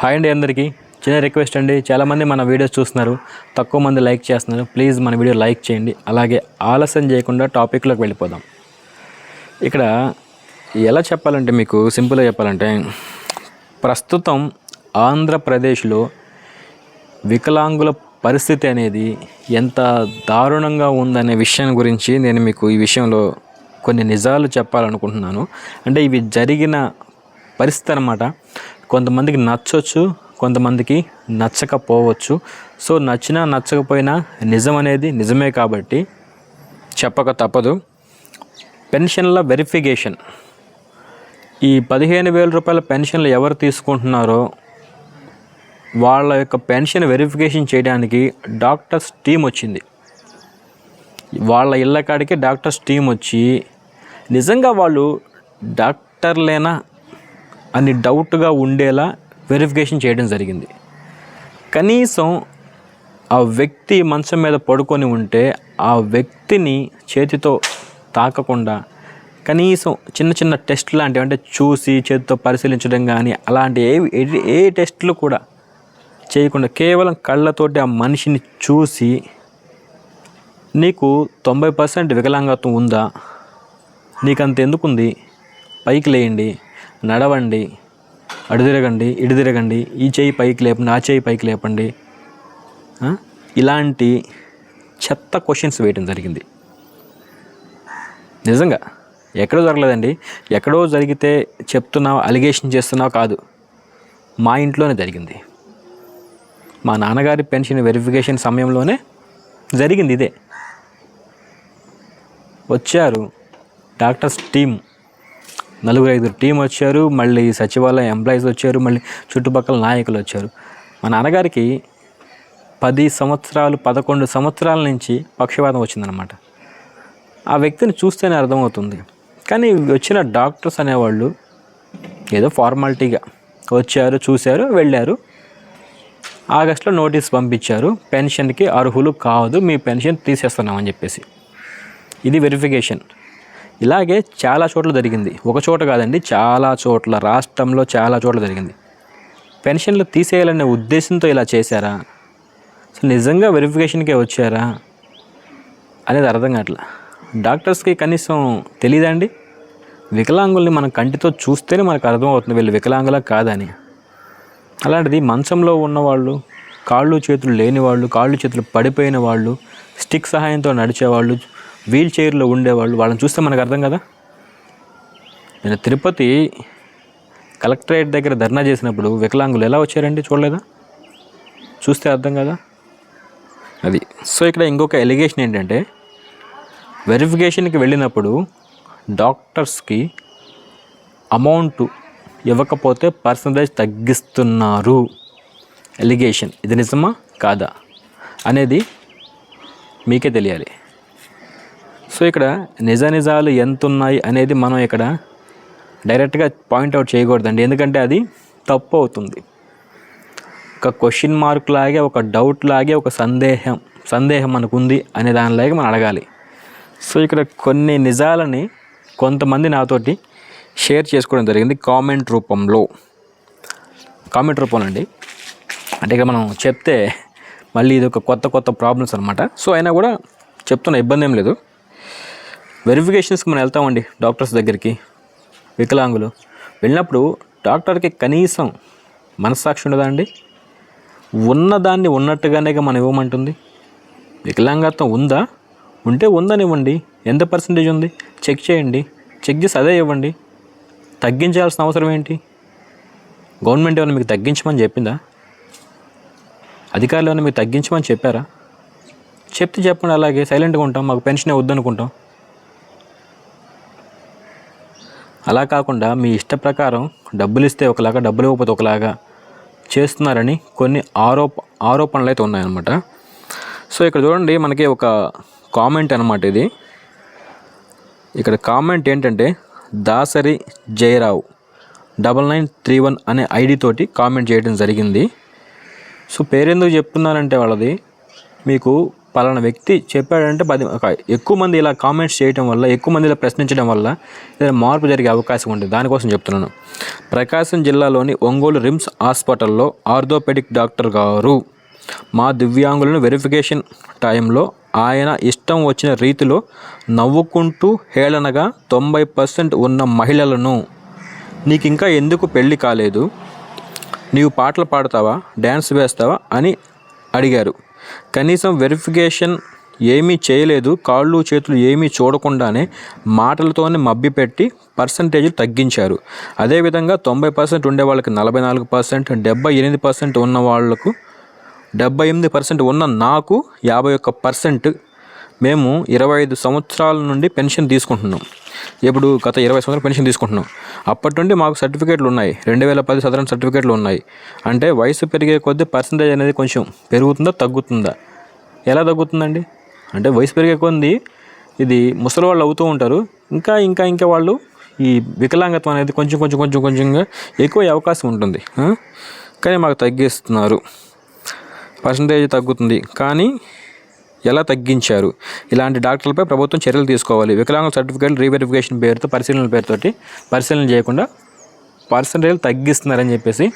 Hi అండి అందరికీ. చిన్న రిక్వెస్ట్ అండి. చాలామంది మన వీడియోస్ చూస్తున్నారు. తక్కువ మంది లైక్ చేస్తున్నారు. ప్లీజ్ మన వీడియో లైక్ చేయండి. అలాగే ఆలస్యం చేయకుండా టాపిక్లోకి వెళ్ళిపోదాం. ఇక్కడ ఎలా చెప్పాలంటే మీకు సింపుల్గా చెప్పాలంటే ప్రస్తుతం ఆంధ్రప్రదేశ్లో వికలాంగుల పరిస్థితి అనేది ఎంత దారుణంగా ఉందనే విషయం గురించి నేను మీకు ఈ విషయంలో కొన్ని నిజాలు చెప్పాలనుకుంటున్నాను. అంటే ఇవి జరిగిన పరిస్థితి అనమాట కొంతమందికి నచ్చవచ్చు కొంతమందికి నచ్చకపోవచ్చు. సో నచ్చినా నచ్చకపోయినా నిజం అనేది నిజమే కాబట్టి చెప్పక తప్పదు. పెన్షన్ల వెరిఫికేషన్. ఈ పదిహేను వేల రూపాయల పెన్షన్లు ఎవరు తీసుకుంటున్నారో వాళ్ళ యొక్క పెన్షన్ వెరిఫికేషన్ చేయడానికి డాక్టర్స్ టీం వచ్చింది. వాళ్ళ ఇళ్ళ కాడికి డాక్టర్స్ టీం వచ్చి నిజంగా వాళ్ళు డాక్టర్లేనా అని డౌట్గా ఉండేలా వెరిఫికేషన్ చేయడం జరిగింది. కనీసం ఆ వ్యక్తి మంచం మీద పడుకొని ఉంటే ఆ వ్యక్తిని చేతితో తాకకుండా కనీసం చిన్న చిన్న టెస్ట్ లాంటివి అంటే చూసి చేతితో పరిశీలించడం కానీ అలాంటి ఏ ఏ- టెస్టులు కూడా చేయకుండా కేవలం కళ్ళతోటి ఆ మనిషిని చూసి నీకు తొంభై పర్సెంట్ వికలాంగత్వం ఉందా? నీకంత ఎందుకుంది? పైకి లేయండి. నడవండి అడుదిరగండి ఇడుదిరగండి ఈ చేయి పైకి లేపండి ఆ చేయి పైకి లేపండి. ఇలాంటి చెత్త క్వశ్చన్స్ వేయడం జరిగింది. నిజంగా ఎక్కడో జరగలేదండి. ఎక్కడో జరిగితే చెప్తున్నావు అలిగేషన్ చేస్తున్నావు కాదు. మా ఇంట్లోనే జరిగింది. మా నాన్నగారి పెన్షన్ వెరిఫికేషన్ సమయంలోనే జరిగింది ఇదే. వచ్చారు డాక్టర్స్ టీం నలుగురు ఐదుగురు టీం వచ్చారు మళ్ళీ సచివాలయం ఎంప్లాయీస్ వచ్చారు మళ్ళీ చుట్టుపక్కల నాయకులు వచ్చారు. మా నాన్నగారికి పది సంవత్సరాలు పదకొండు సంవత్సరాల నుంచి పక్షవాతం వచ్చిందనమాట ఆ వ్యక్తిని చూస్తేనే అర్థమవుతుంది. కానీ వచ్చిన డాక్టర్స్ అనేవాళ్ళు ఏదో ఫార్మాలిటీగా వచ్చారు చూశారు వెళ్ళారు. ఆగస్టులో నోటీస్ పంపించారు పెన్షన్కి అర్హులు కాదు మీ పెన్షన్ తీసేస్తున్నామని చెప్పేసి. ఇది వెరిఫికేషన్ ఇలాగే చాలా చోట్ల జరిగింది. ఒక చోట కాదండి చాలా చోట్ల రాష్ట్రంలో చాలా చోట్ల జరిగింది. పెన్షన్లు తీసేయాలనే ఉద్దేశంతో ఇలా చేశారా? అసలు నిజంగా వెరిఫికేషన్కే వచ్చారా? అనేది అర్థం కావట్లా. డాక్టర్స్కి కనీసం తెలియదండి వికలాంగుల్ని మన కంటితో చూస్తేనే మనకు అర్థమవుతుంది వీళ్ళు వికలాంగులా కాదని. అలాంటిది మంచంలో ఉన్నవాళ్ళు కాళ్ళు చేతులు లేని వాళ్ళు కాళ్ళు చేతులు పడిపోయిన వాళ్ళు స్టిక్ సహాయంతో నడిచేవాళ్ళు వీల్ చైర్లో ఉండేవాళ్ళు వాళ్ళని చూస్తే మనకు అర్థం కదా? నేను తిరుపతి కలెక్టరేట్ దగ్గర ధర్నా చేసినప్పుడు వికలాంగులు ఎలా వచ్చారండి చూడలేదా? చూస్తే అర్థం కదా? అది. సో ఇక్కడ ఇంకొక ఎలిగేషన్ ఏంటంటే వెరిఫికేషన్కి వెళ్ళినప్పుడు డాక్టర్స్కి అమౌంట్ ఇవ్వకపోతే పర్సంటేజ్ తగ్గిస్తున్నారు. ఎలిగేషన్ ఇది నిజమా? కాదా? అనేది మీకే తెలియాలి. సో ఇక్కడ నిజ నిజాలు ఎంత ఉన్నాయి అనేది మనం ఇక్కడ డైరెక్ట్గా పాయింట్అవుట్ చేయకూడదండి. ఎందుకంటే అది తప్పు అవుతుంది. ఒక క్వశ్చన్ మార్క్ లాగే ఒక డౌట్ లాగే ఒక సందేహం సందేహం మనకు ఉంది అనే దానిలాగే మనం అడగాలి. సో ఇక్కడ కొన్ని నిజాలని కొంతమంది నాతోటి షేర్ చేసుకోవడం జరిగింది కామెంట్ రూపంలో. కామెంట్ రూపంలో అండి అంటే ఇక మనం చెప్తే మళ్ళీ ఇది ఒక కొత్త కొత్త ప్రాబ్లమ్స్ అనమాట సో అయినా కూడా చెప్తున్న ఇబ్బంది ఏం లేదు. వెరిఫికేషన్స్కి మనం వెళ్తామండి డాక్టర్స్ దగ్గరికి వికలాంగులు. వెళ్ళినప్పుడు డాక్టర్కి కనీసం మనస్సాక్షి ఉండదా అండి? ఉన్నదాన్ని ఉన్నట్టుగానే మనం ఇవ్వమంటుంది. వికలాంగత్వం ఉందా? ఉంటే ఉందనివ్వండి. ఎంత పర్సంటేజ్ ఉంది? చెక్ చేయండి. చెక్ చేసి అదే ఇవ్వండి. తగ్గించాల్సిన అవసరం ఏంటి? గవర్నమెంట్ ఏమైనా మీకు తగ్గించమని చెప్పిందా? అధికారులు ఏమైనా మీకు తగ్గించమని చెప్పారా? చెప్తే చెప్పండి అలాగే సైలెంట్గా ఉంటాం మాకు పెన్షన్ వద్దనుకుంటాం. అలా కాకుండా మీ ఇష్ట ప్రకారం డబ్బులు ఇస్తే ఒకలాగా డబ్బులు ఇవ్వకపోతే ఒకలాగా చేస్తున్నారని కొన్ని ఆరోప ఆరోపణలు అయితే ఉన్నాయన్నమాట. సో ఇక్కడ చూడండి మనకి ఒక కామెంట్ అనమాట ఇది. ఇక్కడ కామెంట్ ఏంటంటే Dasari Jayarao double nine three one అనే ఐడి తోటి కామెంట్ చేయడం జరిగింది. సో పేరెందుకు చెప్తున్నారంటే వాళ్ళది మీకు పలానా వ్యక్తి చెప్పాడంటే పది ఒక ఎక్కువ మంది ఇలా కామెంట్స్ చేయడం వల్ల ఎక్కువ మంది ఇలా ప్రశ్నించడం వల్ల ఏదైనా మార్పు జరిగే అవకాశం ఉంటుంది దానికోసం చెప్తున్నాను. ప్రకాశం జిల్లాలోని ఒంగోలు రిమ్స్ హాస్పిటల్లో ఆర్థోపెడిక్ డాక్టర్ గారు మా దివ్యాంగులను వెరిఫికేషన్ టైంలో ఆయన ఇష్టం వచ్చిన రీతిలో నవ్వుకుంటూ హేళనగా తొంభై పర్సెంట్ ఉన్న మహిళలను నీకు ఇంకా ఎందుకు పెళ్ళి కాలేదు? నీవు పాటలు పాడతావా? డ్యాన్స్ వేస్తావా? అని అడిగారు. కనీసం వెరిఫికేషన్ ఏమీ చేయలేదు కాళ్ళు చేతులు ఏమీ చూడకుండానే మాటలతోనే మబ్బిపెట్టి పర్సంటేజ్ తగ్గించారు. అదేవిధంగా తొంభై పర్సెంట్ ఉండే వాళ్ళకి నలభై నాలుగు పర్సెంట్ డెబ్బై ఎనిమిది పర్సెంట్ ఉన్న వాళ్ళకు డెబ్బై ఎనిమిది పర్సెంట్ ఉన్న నాకు యాభై ఒక్క పర్సెంట్ మేము ఇరవై ఐదు సంవత్సరాల నుండి పెన్షన్ తీసుకుంటున్నాం. ఇప్పుడు గత ఇరవై సంవత్సరాలు పెన్షన్ తీసుకుంటున్నాం. అప్పటి నుండి మాకు సర్టిఫికేట్లు ఉన్నాయి. రెండు వేల పది సదరన్ సర్టిఫికేట్లు ఉన్నాయి. అంటే వయసు పెరిగే కొద్దీ పర్సంటేజ్ అనేది కొంచెం పెరుగుతుందా తగ్గుతుందా? ఎలా తగ్గుతుందండి? అంటే వయసు పెరిగే కొద్దీ ఇది ముసలి వాళ్ళు అవుతూ ఉంటారు. ఇంకా ఇంకా ఇంకా వాళ్ళు ఈ వికలాంగత్వం అనేది కొంచెం కొంచెం కొంచెం కొంచెంగా ఎక్కువ అవకాశం ఉంటుంది. కానీ మాకు తగ్గిస్తున్నారు. పర్సంటేజ్ తగ్గుతుంది. కానీ ఎలా తగ్గించారు? ఇలాంటి డాక్టర్లపై ప్రభుత్వం చర్యలు తీసుకోవాలి. వికలాంగుల సర్టిఫికేట్ రీవెరిఫికేషన్ పేరుతో పరిశీలన పేరుతోటి పరిశీలన చేయకుండా పర్సంటేజ్ తగ్గిస్తున్నారని చెప్పేసి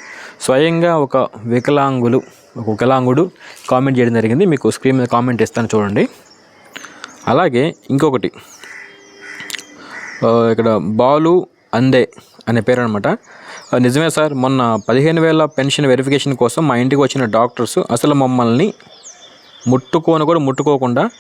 స్వయంగా ఒక వికలాంగులు ఒక వికలాంగుడు కామెంట్ చేయడం జరిగింది. మీకు స్క్రీన్ మీద కామెంట్ ఇస్తాను చూడండి. అలాగే ఇంకొకటి ఇక్కడ బాలు అందే అనే పేరు అనమాట నిజమే సార్ మొన్న పదిహేను వేల పెన్షన్ వెరిఫికేషన్ కోసం మా ఇంటికి వచ్చిన డాక్టర్స్ అసలు మమ్మల్ని ముట్టుకోను కూడా ముట్టుకోకుండా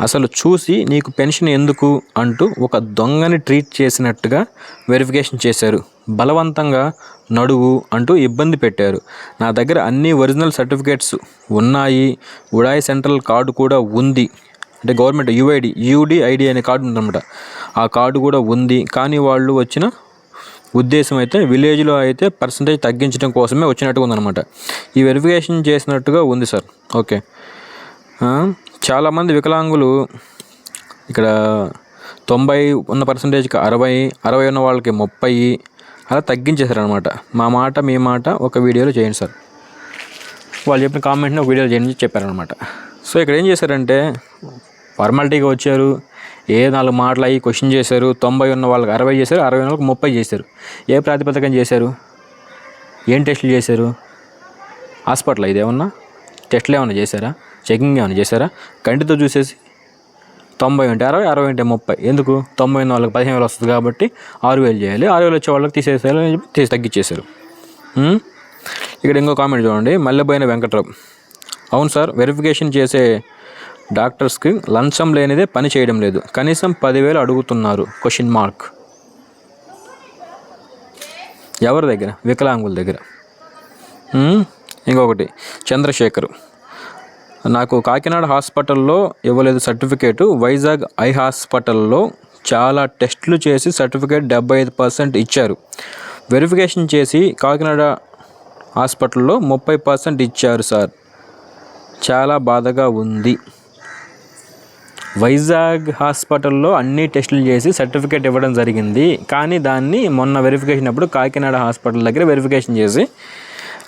అసలు చూసి నీకు పెన్షన్ ఎందుకు అంటూ ఒక దొంగని ట్రీట్ చేసినట్టుగా వెరిఫికేషన్ చేశారు. బలవంతంగా నడువు అంటూ ఇబ్బంది పెట్టారు. నా దగ్గర అన్ని ఒరిజినల్ సర్టిఫికేట్స్ ఉన్నాయి. ఉడాయి సెంట్రల్ కార్డు కూడా ఉంది. అంటే గవర్నమెంట్ యూఐడి యూడిఐడి అనే కార్డు ఉందన్నమాట. ఆ కార్డు కూడా ఉంది. కానీ వాళ్ళు వచ్చిన ఉద్దేశం అయితే విలేజ్లో అయితే పర్సంటేజ్ తగ్గించడం కోసమే వచ్చినట్టుగా ఉందన్నమాట. ఈ వెరిఫికేషన్ చేసినట్టుగా ఉంది సార్. ఓకే. చాలామంది వికలాంగులు ఇక్కడ తొంభై ఉన్న పర్సంటేజ్కి అరవై అరవై ఉన్న వాళ్ళకి ముప్పై అలా తగ్గించేశారనమాట మా మాట మీ మాట ఒక వీడియోలో చేయండి సార్. వాళ్ళు చెప్పిన కామెంట్ని ఒక వీడియోలో చేయండి చెప్పారనమాట సో ఇక్కడ ఏం చేశారంటే ఫార్మాలిటీగా వచ్చారు. ఏ నాలుగు మాటలు అయ్యి క్వశ్చన్ చేశారు. తొంభై ఉన్న వాళ్ళకి అరవై చేశారు అరవై ఉన్న వాళ్ళకి ముప్పై చేశారు. ఏ ప్రాతిపదికం చేశారు? ఏం టెస్టులు చేశారు? హాస్పిటల్ ఇదేమన్నా? టెస్టులు ఏమైనా చేశారా? చెకింగ్ ఏమైనా చేశారా? కంటితో చూసేసి తొంభై ఉంటే అరవై అరవై ఉంటే ముప్పై. ఎందుకు? తొంభై ఉన్న వాళ్ళకి పదిహేను వేలు వస్తుంది కాబట్టి ఆరు వేలు చేయాలి. ఆరు వేలు వచ్చే వాళ్ళకి తీసేసేయాలి అని చెప్పి తీసి తగ్గించేశారు ఇక్కడ ఇంకో కామెంట్ చూడండి. మల్లెబోయిన వెంకట్రావు. అవును సార్ వెరిఫికేషన్ చేసే డాక్టర్స్కి లంచం లేనిదే పని చేయడం లేదు. కనీసం పదివేలు అడుగుతున్నారు. క్వశ్చన్ మార్క్ ఎవరి దగ్గర? వికలాంగుల దగ్గర. ఇంకొకటి. చంద్రశేఖర్. నాకు కాకినాడ హాస్పిటల్లో ఇవ్వలేదు సర్టిఫికేటు. వైజాగ్ ఐ హాస్పిటల్లో చాలా టెస్టులు చేసి సర్టిఫికేట్ డెబ్బై ఐదు పర్సెంట్ ఇచ్చారు. వెరిఫికేషన్ చేసి కాకినాడ హాస్పిటల్లో ముప్పై పర్సెంట్ ఇచ్చారు సార్. చాలా బాధగా ఉంది. వైజాగ్ హాస్పిటల్లో అన్ని టెస్టులు చేసి సర్టిఫికేట్ ఇవ్వడం జరిగింది. కానీ దాన్ని మొన్న వెరిఫికేషన్ అప్పుడు కాకినాడ హాస్పిటల్ దగ్గర వెరిఫికేషన్ చేసి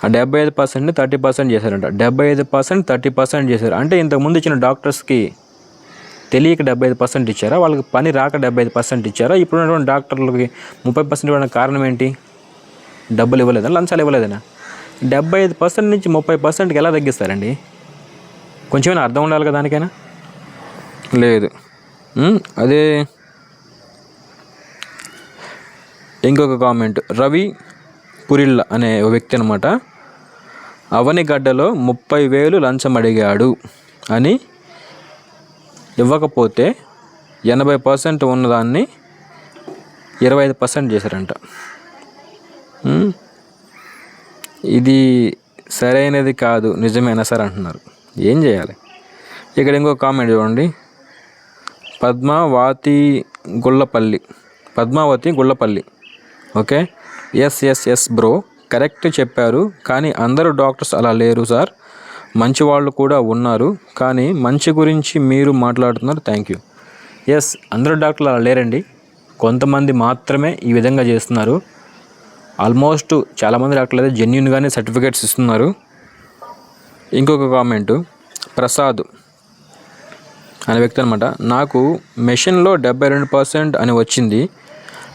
డెబ్బై ఐదు పర్సెంట్ని థర్టీ పర్సెంట్ చేశారంట. డెబ్బై ఐదు పర్సెంట్ థర్టీ పర్సెంట్ చేశారు. అంటే ఇంతకుముందు ఇచ్చిన డాక్టర్స్కి తెలియక డెబ్బై ఐదు పర్సెంట్ ఇచ్చారా? వాళ్ళకి పని రాక డెబ్బై ఐదు పర్సెంట్ ఇచ్చారా? ఇప్పుడు ఉన్నటువంటి డాక్టర్లకి ముప్పై పర్సెంట్ ఇవ్వడానికి కారణం ఏంటి? డబ్బులు ఇవ్వలేదా? లంచాలు ఇవ్వలేదనా? డెబ్బై ఐదు పర్సెంట్ నుంచి ముప్పై పర్సెంట్కి ఎలా తగ్గిస్తారండి? కొంచెమైనా అర్థం ఉండాలి కదా దానికైనా? లేదు. అదే ఇంకొక కామెంట్. రవి పురిల్ అనే ఓ వ్యక్తి అనమాట అవనిగడ్డలో ముప్పై వేలు లంచం అడిగాడు అని ఇవ్వకపోతే ఎనభై పర్సెంట్ ఉన్నదాన్ని ఇరవై ఐదు పర్సెంట్ చేశారంట. ఇది సరైనది కాదు నిజమేనా సార్ అంటున్నారు. ఏం చేయాలి? ఇక్కడ ఇంకో కామెంట్ చూడండి. Padmavathi Gullapalli. Padmavathi Gullapalli. Okay? Yes yes yes bro correct చెప్పారు. కానీ అందరూ డాక్టర్స్ అలా లేరు సార్ మంచి వాళ్ళు కూడా ఉన్నారు. కానీ మంచి గురించి మీరు మాట్లాడుతున్నారు. థ్యాంక్ యూ ఎస్ అందరూ డాక్టర్లు అలా లేరండి. కొంతమంది మాత్రమే ఈ విధంగా చేస్తున్నారు. ఆల్మోస్ట్ చాలామంది డాక్టర్లు అయితే జెన్యున్గానే సర్టిఫికేట్స్ ఇస్తున్నారు. ఇంకొక కామెంటు ప్రసాద్ అనే వ్యక్తి అనమాట నాకు మెషిన్లో డెబ్బై రెండు పర్సెంట్ అని వచ్చింది.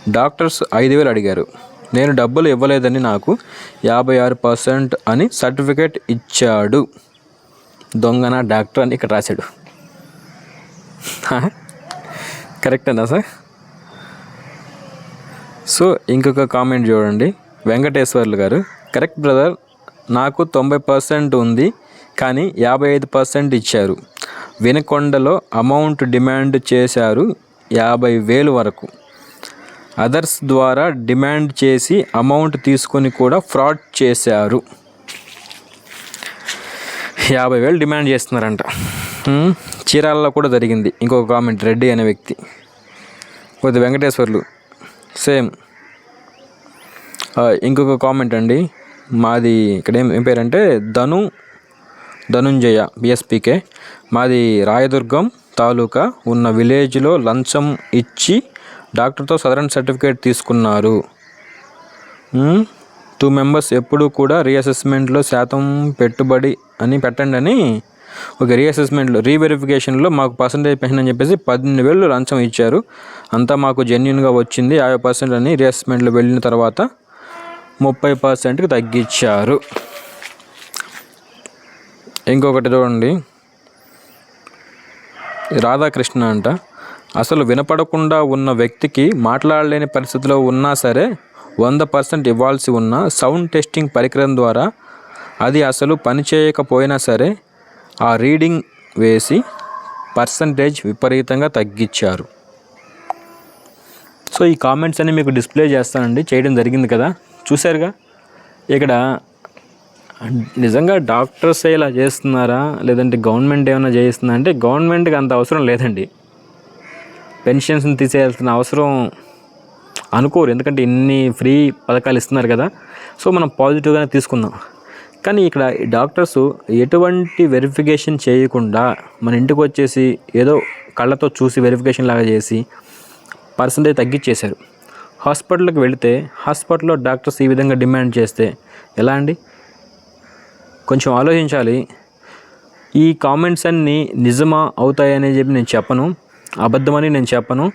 డాక్టర్స్ ఐదు వేలు అడిగారు. నేను డబ్బులు ఇవ్వలేదని నాకు యాభై ఆరు పర్సెంట్ అని సర్టిఫికేట్ ఇచ్చాడు. దొంగన డాక్టర్ అని ఇక్కడ రాశాడు. కరెక్టేనా సార్? సో ఇంకొక కామెంట్ చూడండి. వెంకటేశ్వర్లు గారు కరెక్ట్ బ్రదర్ నాకు తొంభై పర్సెంట్ ఉంది కానీ యాభై ఐదు పర్సెంట్ ఇచ్చారు. వినకొండలో అమౌంట్ డిమాండ్ చేశారు యాభై వేలు వరకు. అదర్స్ ద్వారా డిమాండ్ చేసి అమౌంట్ తీసుకొని కూడా ఫ్రాడ్ చేశారు. యాభై వేలు డిమాండ్ చేస్తున్నారంట. చీరాలలో కూడా జరిగింది. ఇంకొక కామెంట్ రెడ్డి అనే వ్యక్తి. కొద్ది వెంకటేశ్వర్లు. సేమ్. ఇంకొక కామెంట్ అండి. మాది ఇక్కడ ఏం ఏం పేరంటే ధను ధనుంజయ బిఎస్పికే మాది రాయదుర్గం తాలూకా ఉన్న విలేజ్లో లంచం ఇచ్చి డాక్టర్తో సదరన్ సర్టిఫికేట్ తీసుకున్నారు. టూ మెంబర్స్ ఎప్పుడు కూడా రీఅసెస్మెంట్లో శాతం పెట్టుబడి అని పెట్టండి అని ఒక రీఅసెస్మెంట్లో రీవెరిఫికేషన్లో మాకు పర్సంటేజ్ పెన్షన్ అని చెప్పేసి పద్దెనిమిది వేలు లంచం ఇచ్చారు. అంతా మాకు జెన్యున్గా వచ్చింది. యాభై పర్సెంట్ అని రీఅసెస్మెంట్లో వెళ్ళిన తర్వాత ముప్పై పర్సెంట్కి తగ్గించారు. ఇంకొకటి చూడండి. రాధాకృష్ణ అంట. అసలు వినపడకుండా ఉన్న వ్యక్తికి మాట్లాడలేని పరిస్థితిలో ఉన్నా సరే వంద పర్సెంట్ ఇవ్వాల్సి ఉన్న సౌండ్ టెస్టింగ్ పరికరం ద్వారా అది అసలు పనిచేయకపోయినా సరే ఆ రీడింగ్ వేసి పర్సంటేజ్ విపరీతంగా తగ్గించారు. సో ఈ కామెంట్స్ అన్ని మీకు డిస్ప్లే చేస్తానండి. చేయడం జరిగింది కదా. చూశారుగా? ఇక్కడ నిజంగా డాక్టర్స్ ఇలా చేస్తున్నారా? లేదంటే గవర్నమెంట్ ఏమైనా చేస్తుందా అంటే గవర్నమెంట్కి అంత అవసరం లేదండి. పెన్షన్స్ని తీసేయాల్సిన అవసరం అనుకోరు. ఎందుకంటే ఇన్ని ఫ్రీ పథకాలు ఇస్తున్నారు కదా. సో మనం పాజిటివ్గానే తీసుకుందాం. కానీ ఇక్కడ ఈ డాక్టర్స్ ఎటువంటి వెరిఫికేషన్ చేయకుండా మన ఇంటికి వచ్చేసి ఏదో కళ్ళతో చూసి వెరిఫికేషన్ లాగా చేసి పర్సంటేజ్ తగ్గించేశారు హాస్పిటల్కి వెళితే హాస్పిటల్లో డాక్టర్స్ ఈ విధంగా డిమాండ్ చేస్తే ఎలా అండి? కొంచెం ఆలోచించాలి. ఈ కామెంట్స్ అన్నీ నిజమా అవుతాయని చెప్పి నేను చెప్పను. అబద్ధమని నేను చెప్పను.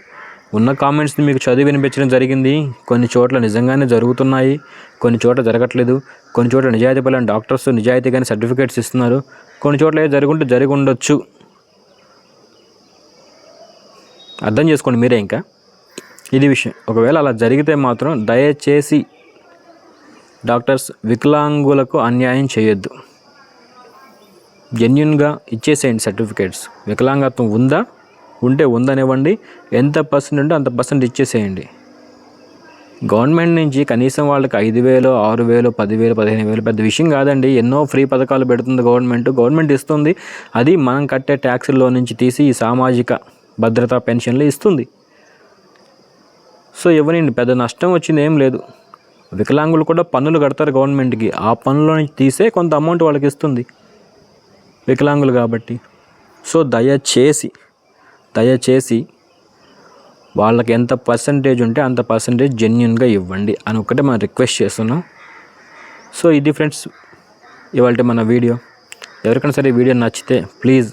ఉన్న కామెంట్స్ని మీకు చదివి వినిపించడం జరిగింది. కొన్ని చోట్ల నిజంగానే జరుగుతున్నాయి. కొన్ని చోట్ల జరగట్లేదు. కొన్ని చోట్ల నిజాయితీ పలాని డాక్టర్స్ నిజాయితీగానే సర్టిఫికేట్స్ ఇస్తున్నారు. కొన్ని చోట్ల ఏ జరుగుంటే జరిగి ఉండొచ్చు. అర్థం చేసుకోండి మీరే ఇంకా. ఇది విషయం. ఒకవేళ అలా జరిగితే మాత్రం దయచేసి డాక్టర్స్ వికలాంగులకు అన్యాయం చేయొద్దు. జెన్యున్గా ఇచ్చేసేయండి సర్టిఫికేట్స్. వికలాంగత్వం ఉందా? ఉంటే ఉందనివ్వండి. ఎంత పర్సెంట్ ఉంటే అంత పర్సెంట్ ఇచ్చేసేయండి. గవర్నమెంట్ నుంచి కనీసం వాళ్ళకి ఐదు వేలు ఆరు వేలు పదివేలు పదిహేను వేలు పెద్ద విషయం కాదండి. ఎన్నో ఫ్రీ పథకాలు పెడుతుంది గవర్నమెంట్ గవర్నమెంట్ ఇస్తుంది. అది మనం కట్టే ట్యాక్సుల్లో నుంచి తీసి ఈ సామాజిక భద్రతా పెన్షన్లు ఇస్తుంది. సో ఇవ్వనండి పెద్ద నష్టం వచ్చింది ఏం లేదు. వికలాంగులు కూడా పన్నులు కడతారు గవర్నమెంట్కి ఆ పన్నులో నుంచి తీసే కొంత అమౌంట్ వాళ్ళకి ఇస్తుంది. వికలాంగులు కాబట్టి. సో దయచేసి దయచేసి వాళ్ళకి ఎంత పర్సంటేజ్ ఉంటే అంత పర్సంటేజ్ జెన్యున్గా ఇవ్వండి అని ఒక్కటే మనం రిక్వెస్ట్ చేస్తున్నాం. సో ఇది ఫ్రెండ్స్ ఇవాళ మన వీడియో ఎవరికైనా సరే వీడియో నచ్చితే ప్లీజ్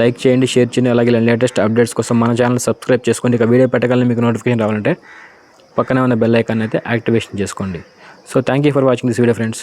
లైక్ చేయండి షేర్ చేయండి అలాగే లేటెస్ట్ అప్డేట్స్ కోసం మన ఛానల్ సబ్స్క్రైబ్ చేసుకోండి. ఇక వీడియో పెట్టగలని మీకు నోటిఫికేషన్ రావాలంటే పక్కనే ఉన్న బెల్ ఐకాన్ అయితే యాక్టివేషన్ చేసుకోండి. So thank you for watching this video friends